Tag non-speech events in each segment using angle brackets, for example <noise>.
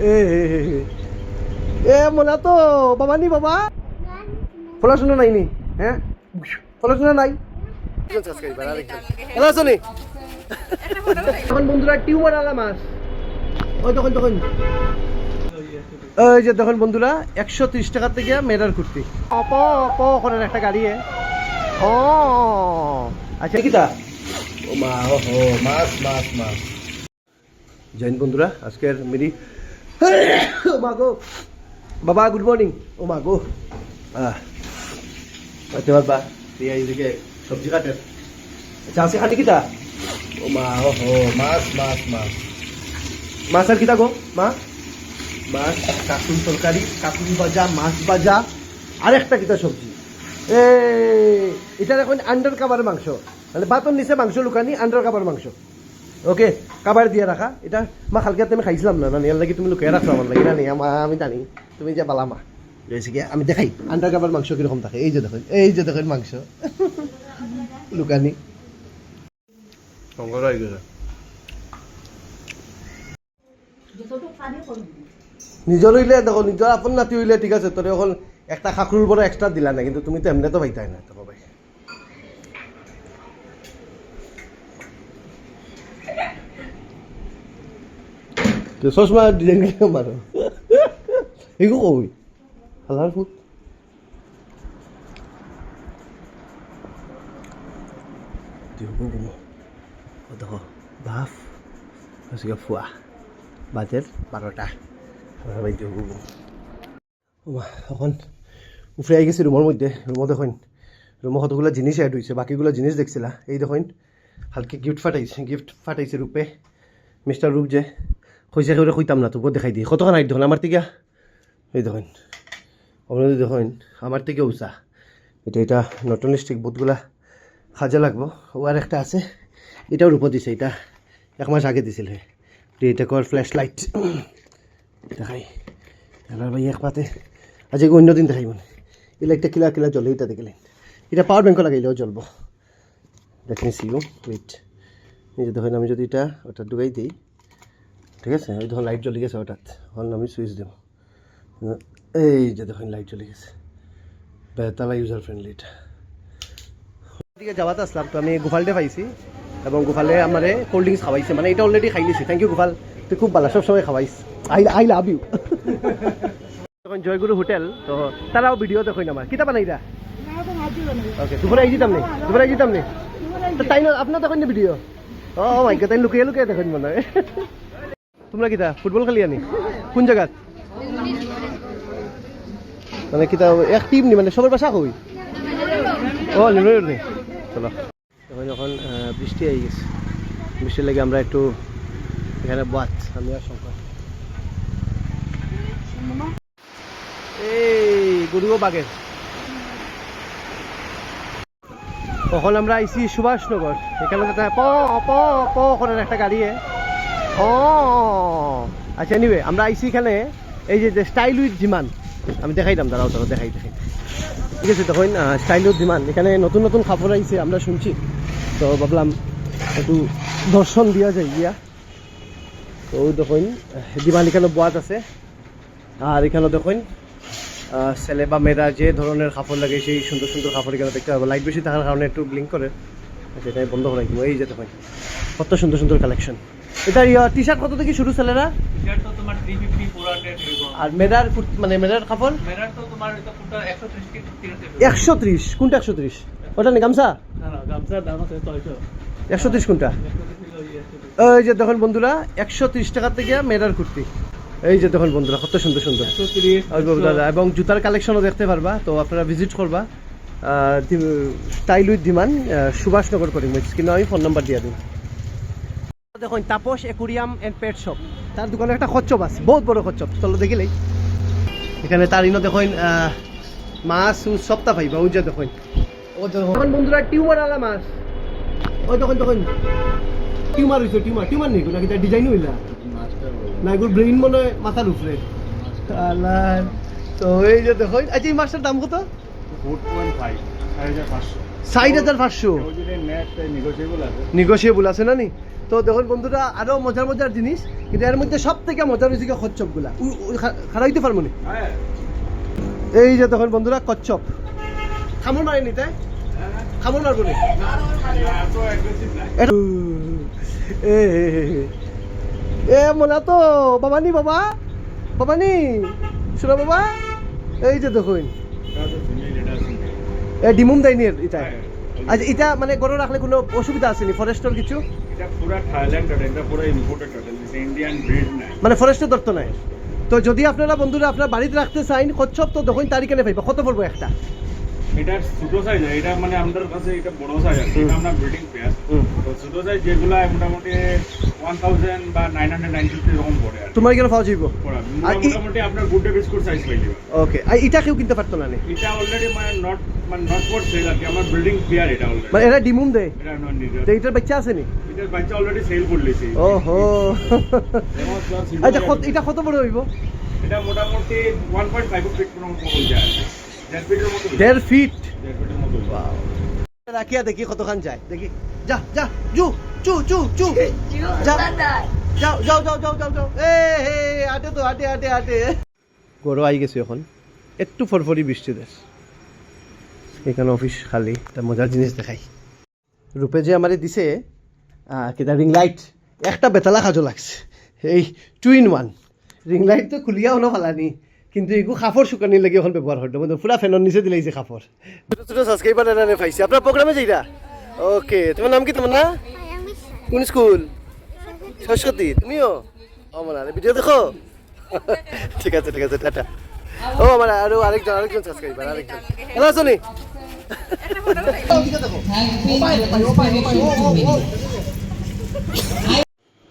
এ। এ তো, বাবা নি, বাবা। পড়াশোনা নাই নি হ্যাঁ? পড়াশোনা নাই। এখন বন্ধুরা টিউমার ওই তখন তখন। যে তখন বন্ধুরা, একশো ত্রিশ টাকার থেকে মেডার কুর্তি। অপ অপ করার একটা গাড়ি। ও আচ্ছা কিতা ও মা, ও মাছ মাছ মাছ। জৈন বন্ধুরা, আজকের মেরি ও মা গো বাবা গুড মর্নিং ও মা গো আহ আচ্ছা বাবা তুই এইদিকে সবজি কাটেন আছে খালি কিতা ও মা ও মাছ মাছ মাছ মাছ আর কিতা গো মা মাছ কাকুন তরকারি কাকুন ভাজা মাছ ভাজা আর একটা কিতা সবজি এ এটা এখন আন্ডার কাভার মাংস মানে বাতন নিচে মাংস লুকানি আন্ডার কাভার মাংস ওকে কাবার দিয়ে রাখা এটা মা কালকে আমি খাইছিলাম না না এর লাগি তুমি লুকিয়ে রাখছো আমার লাগি। না নি আমা জানি তুমি যে বালামা রয়েছে কি আমি দেখাই। আন্ডার কাভার মাংস কীরকম থাকে? এই যে দেখেন এই যে দেখেন মাংস। লুকানি। হয়ে গেছে নিজর হইলে দেখো নিজর আপন নাতি হইলে ঠিক আছে তোর এখন একটা খাকরুর বড় এক্সট্রা দিলা না কিন্তু তুমি তো এমনি তো পাইতাই না তো ভাই তো চশমা ডিজাইন কিনে মারো একো কবি। হালার ফুট দেখো বাফ আজকে ফুয়া বাজের বারোটা আমরা বাইতে হব এখন উফরে আই গেছি রুমের মধ্যে। রুমত দেখুন রুমে কতগুলো জিনিস অ্যাড হয়েছে বাকিগুলো জিনিস দেখছিলা? এই দেখুন হালকে গিফট ফাটাইছে গিফট ফাটাইছে রূপে মিস্টার রূপ যে। কইসা করে কইতাম না তবুও দেখাই দিই কতক্ষণ আইট দেখুন আমার থেকে এই দেখুন আপনাদের দেখুন আমার থেকে উষা এটা এটা নটন স্টিক বুথগুলা খাজা লাগবো ও আর একটা আছে এটাও রূপ দিছে এটা এক মাস আগে দিছিল এটা কর ফ্ল্যাশ লাইট দেখাই এবার ভাই এক পাতে আজ অন্য দিন দেখাই মানে এই লাইটটা কিলা কিলা জ্বলে এটা দেখলেন এটা পাওয়ার ব্যাংক লাগাইলেও জ্বলবো দেখেন সিও ওয়েট এই যে দেখেন আমি যদি এটা ওটা ডুবাই দিই ঠিক আছে? ওই ধরুন লাইট জ্বলে গেছে হঠাৎ। হল আমি সুইচ দেবো। এই যে দেখেন লাইট জ্বলে গেছে। বেতালা ইউজার ফ্রেন্ডলি এটা। দিকে যাওয়াতে আসলাম, তো আমি গোপালটে পাইছি এবং গোপালে আমারে কোল্ড ড্রিঙ্কস খাওয়াইছে। মানে এটা অলরেডি খাই নিছি থ্যাংক ইউ গোপাল। তুই খুব ভালো সবসময় খাওয়াইস। আই আই লাভ ইউ তখন জয়গুরু হোটেল, তো তারাও ভিডিও দেখুন আমার। কিতা বানাইরা ওকে দুপুরে আই যেতাম নি দুপুরে আই যেতাম তাই না, আপনার দেখুন ভিডিও ও মাই তাই লুকিয়ে লুকিয়ে দেখুন মনে হয়। তোমরা কিতা ফুটবল খেলি আনি কোন জায়গাত মানে কিতা এক টিম নি মানে সবার বাসা কই ও নেই চলো এখন যখন বৃষ্টি হয়ে গেছে বৃষ্টির লাগে আমরা একটু এখানে বাত আমি আর শঙ্কর এই গরুও বাগের তখন আমরা আইসি সুভাষনগর এখানে একটা গাড়ি। ও আচ্ছা নিবে আমরা আইসি এখানে এই যে স্টাইল উইথ জিমান আমি দেখাই দাম দাঁড়াও দাঁড়াও দেখাই দেখাই। ঠিক আছে তখন স্টাইল উইথ জিমান এখানে নতুন নতুন কাপড় আইছে আমরা শুনছি। তো ভাবলাম একটু দর্শন দিয়া যায় গিয়া। তো দেখুন ডিমান্ড এখানে বোয়াত আছে। আর এখানে দেখুন ছেলে বা মেয়েরা যে ধরনের কাপড় লাগে সেই সুন্দর সুন্দর কাপড় এখানে দেখতে পাবো। লাইট বেশি থাকার কারণে একটু ব্লিঙ্ক করে। আচ্ছা, এটা বন্ধ করে এই যে দেখুন কত সুন্দর সুন্দর কালেকশন এটা টি শার্ট কত থেকে শুরু ছেলেরা? টি-শার্ট তো তোমার 350 400 এরকম। আর মানে কাপড়? মেরার তো তোমার এটা কোনটা 130 কি 30 একশো ত্রিশ কোনটা একশো ত্রিশ? ওটা নি গামছা? না না গামছার দাম আছে 600 একশো ত্রিশ কোনটা? 130 কিলো আছে। এই যে দেখুন বন্ধুরা একশো ত্রিশ টাকার থেকে মেয়েরার কুর্তি। এই যে দেখুন বন্ধুরা কত সুন্দর সুন্দর। 130 আর বাবু দাদা, এবং জুতার কালেকশনও দেখতে পারবা তো আপনারা ভিজিট করবা। স্টাইল উইথ ডিমান সুভাষনগর করিম স্ক্রিনে আমি ফোন নাম্বার দিয়ে দিন দেখুন Tapas aquarium and pet shop তার দোকানে একটা কচ্ছপ আছে বহুত বড় কচ্ছপ চলো দেখিলেই এখানে তার ইনো দেখুন মাছ উছ সবটা পাইবা ওই যে দেখুন। ও দেখুন বন্ধুরা টিউমার আলা মাছ। ওই দেখুন দেখুন। টিউমার হয়েছে টিউমার। টিউমার নেই নাকি তার ডিজাইন হইলা? না এগুলো ব্রেইন মনে হয় মাথার উপরে। আল্লাহ তো এই যে দেখুন আচ্ছা এই মাছটার দাম কত? 4.5 4500 ষাট হাজার পাঁচশো। আছে। আছে না নি? তো দেখুন বন্ধুরা আরও মজার মজার জিনিস কিন্তু এর মধ্যে সব থেকে মজার হয়েছে কচ্ছপগুলা খারাপ হইতে পারব না? এই যে তখন বন্ধুরা কচ্ছপ। খামর মারেনি তাই? খামর মারবো না? এ এ মোনা তো বাবানি বাবা। বাবানি শোনো বাবা। এই যে দেখুন। এ ডিমুম দেয়নি এটা। আচ্ছা এটা মানে গরু রাখলে কোনো অসুবিধা আসেনি? ফরেস্টের কিছু? মানে ফরেস্টের দত্ত নাই। তো যদি আপনারা বন্ধুরা আপনার বাড়িতে রাখতে চাইন কচ্ছপ তো তখন তারিখে পাইবা কত পড়ব একটা? এটা ছোট সাইজ এটা মানে আমাদের কাছে এটা বড় সাইজ আছে এটা আমরা ব্রিডিং পেয়ার তো ছোট সাইজ যেগুলা মোটামুটি ওয়ান থাউজেন্ড বা নাইন হান্ড্রেড নাইন ফিফটি এরকম পড়ে আর তোমার এখানে পাওয়া যাইব মোটামুটি আপনার গুডে বিস্কুট সাইজ পাই যাবে ওকে আর এটা কেউ কিনতে পারতো না এটা অলরেডি মানে নট মানে নট ফর সেল আর কি। আমার বিল্ডিং পেয়ার এটা অলরেডি মানে এরা ডিমুম দেয়। এটা নন তো এটার বাচ্চা আসেনি এটার বাচ্চা অলরেডি সেল করে লিছি ওহো। আচ্ছা এটা কত বড় হইব? এটা মোটামুটি ওয়ান পয়েন্ট ফাইভ ফিট কোনো মতো যায়। দেড় ফিট। রাখিয়া দেখি কতখান যায়। দেখি। যা যা জু চু চু চু। যা। যাও যাও যাও যাও যাও যাও। এ হে আটে তো আটে আটে আটে গরু আই গেছে এখন। একটু ফরফরি বৃষ্টি দেশ। এখানে অফিস খালি। তা মজার জিনিস দেখাই। রূপে যে আমারে দিছে কেটা রিং লাইট একটা বেতালা সাজো লাগছে। এই two in one ring light তো খুলিয়া হনো ফালানি। কিন্তু এগু খাফর শুকানি লাগি এখন ব্যবহার করতে মানে পুরা ফেনের নিচে দিলাইছে খাফর ছোট ছোট সাবস্ক্রাইবার এনে পাইছে। আপনার প্রোগ্রামে যাইরা ওকে তোমার নাম কি? তোমার না? কোন স্কুল সরস্বতী তুমিও? মানে ভিডিও দেখো। <laughs> ঠিক আছে ঠিক আছে টাটা। ও আমার আরও আরেকজন আরেকজন সাবস্ক্রাইবার আরেকজন ভালো আছো নি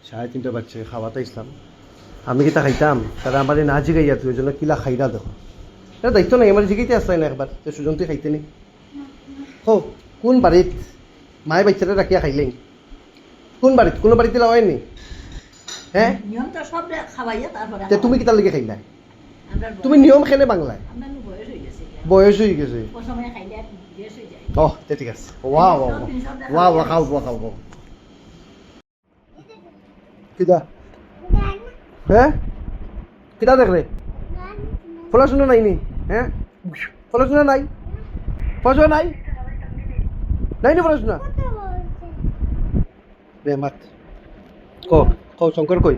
সাড়ে তিনটা বাচ্চা খাওয়াতে ইসলাম আমি কি খাইতাম? তারা আমার না জিগাইয়া তুই জন্য কিলা খাইরা দেখো এটা দায়িত্ব নাই আমার জিগাইতে আসলাই না একবার তো সুজন তুই খাইতে নি? হো কোন বাড়িত মায়ে বাচ্চাটা রাখিয়া খাইলেন কোন বাড়িত কোনো বাড়িতে লাগাই নি? হ্যাঁ নিয়ম তো তুমি কিতার লেগে খাইলা? তুমি নিয়ম খেলে বাংলায়? বয়স হয়ে গেছে বয়স হয়ে গেছে। প্রথমে খাইলে গ্যাস হয়ে যায়। ও তে ঠিক আছে। ওয়া ওয়া ওয়া ওয়া খাও ওয়া খাও খাও কিদা হ্যাঁ? কিদা দেখ রে পড়াশোনা নাই নি? হ্যাঁ? পড়াশোনা নাই? পড়াশোনা নাই? নাই নি পড়াশোনা রে মাত। ক ক শঙ্কর কই?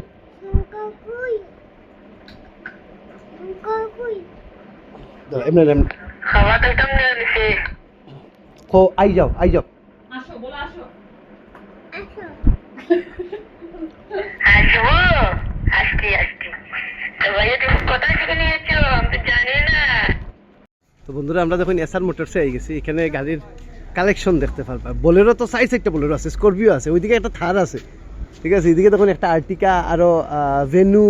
এমনি এমনি। ক আই যাও আই যাও। তো বন্ধুরা আমরা যখন এসআর মোটরসে আই গেছি এখানে গাড়ির কালেকশন দেখতে পারবা। বোলেরো তো সাইজ একটা বোলেরো আছে স্করপিও আছে ওইদিকে একটা থার আছে। ঠিক আছে এদিকে তখন একটা আর্টিকা আরও ভেনু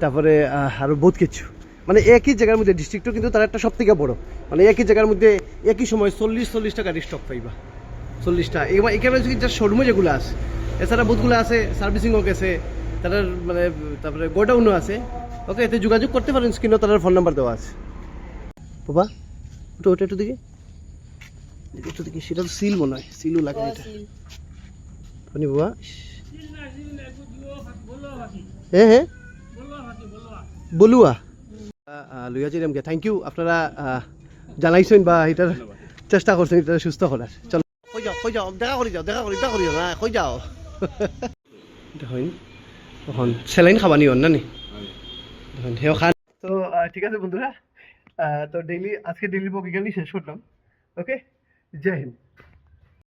তারপরে আহ, আরও বহুত কিছু। মানে একই জায়গার মধ্যে ডিস্ট্রিক্টও কিন্তু তার একটা সব থেকে বড়। মানে একই জায়গার মধ্যে একই সময় চল্লিশ চল্লিশটা গাড়ির স্টক পাইবা। চল্লিশটা। এখানে হচ্ছে যা শোরুমে যেগুলো আছে এছাড়া বহুতগুলো আছে সার্ভিসিংও গেছে তাদের মানে তারপরে গোডাউনও আছে। ওকে এতে যোগাযোগ করতে পারেন স্ক্রিনও তাদের ফোন নাম্বার দেওয়া আছে। বাবা ওটা ওটা একটু দিকে। একটু দিকে সেটা তো সিল মনে হয়। সিলও লাগে এটা। আপনি বাবা। হ্যাঁ হ্যাঁ বলুয়া লইয়া যাই আমাকে থ্যাংক ইউ আপনারা আহ, জানাইছেন বা এটার চেষ্টা করছেন এটা সুস্থ করার চলো। কই যাও কই যাও দেখা করি যাও দেখা করি দেখা করি যাও। না কই যাও? <laughs> দেখুন তখন স্যালাইন খাবা হন না নি? সেও খান তো ঠিক আছে বন্ধুরা। তো ডেইলি আজকে ডেইলি এখানেই শেষ করলাম। ওকে জয় হিন্দ।